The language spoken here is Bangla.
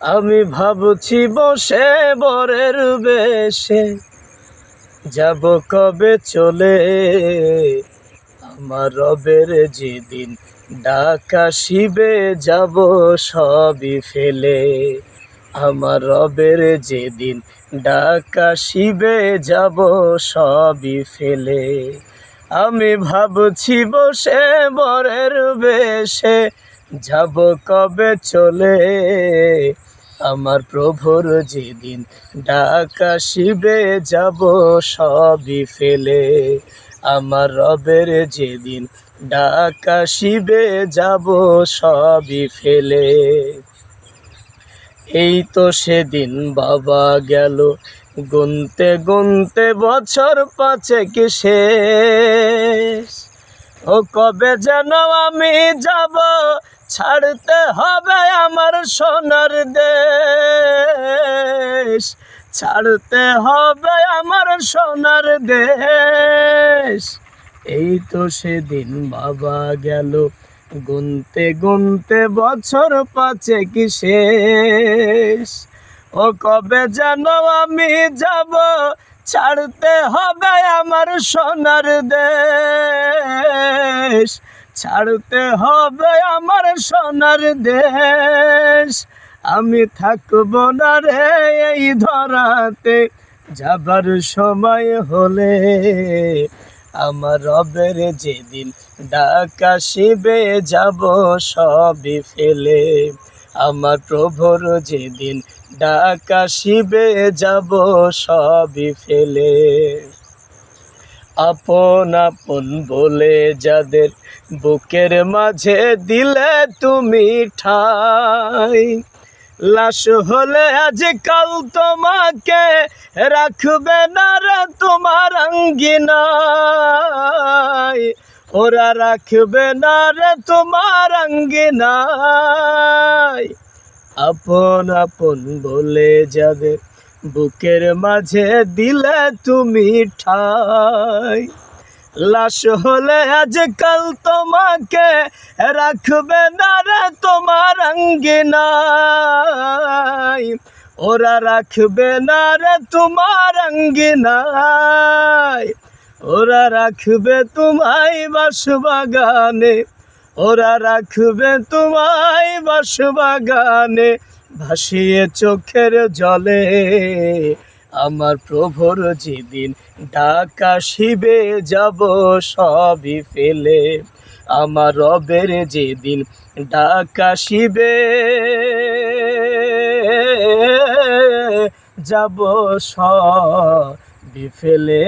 আমি ভাবছি বসে বরের বেশে। যাব কবে চলে? আমার রবের যেদিন ডাকা শিবে যাব সবই ফেলে। আমার রবের যেদিন ডাকা শিবে যাব সবই ফেলে। আমি ভাবছি বসে বরের বেশে। যাব কবে চলে? আমার প্রভুর যেদিন ডাকা শিবে যাব সবই ফেলে। আমার রবের যেদিন ডাকা শিবে যাব সবই ফেলে। এই তো সেদিন বাবা গেল। গুনতে গুনতে বছর পাঁচে কি শেষ। ও কবে যেন আমি যাব ছাড়তে হবে আমার সোনার দেশ। ছাড়তে হবে আমার সোনার দেশ। এই তো সেদিন বাবা গেল। গুনতে গুনতে বছর পাঁচে কি শেষ। ও কবে যেন আমি যাব? ছাড়তে হবে আমার সোনার দেশ। ছাড়তে হবে আমার সোনার দেশ। আমি থাকব না রে এই ধরাতে, যাবার সময় হলে আমার রবের যেদিন ডাকা শিবে যাব সবই ফেলে। আমার প্রভুর যেদিন ডাকা শিবে যাব সবই ফেলে। আপন আপন বলে যাদের বুকের মাঝে দিলে তুমি ঠাই। লাশ হলে আজকাল তোমাকে রাখবে না রে তোমার আঙ্গিনায়। ওরা রাখবে না রে তোমার আঙ্গিনায়। আপন আপন বলে যাবে বুকের মাঝে দিলে তুমি ঠাই। লাশ হলে আজকাল তোমাকে রাখবে না রে তোমার আঙ্গিনায় ওরা রাখবে না রে তোমার আঙ্গিনায় ওরা রাখবে তোমায় বাসবাগানে। ওরা রাখবে তোমায় বাসবাগানে। ভাসিয়ে চোখের জলে, আমার প্রভুর যেদিন ডাকা শিবে যাব সবই ফেলে। আমার রবের যেদিন ডাকা শিবে যাব সবই ফেলে।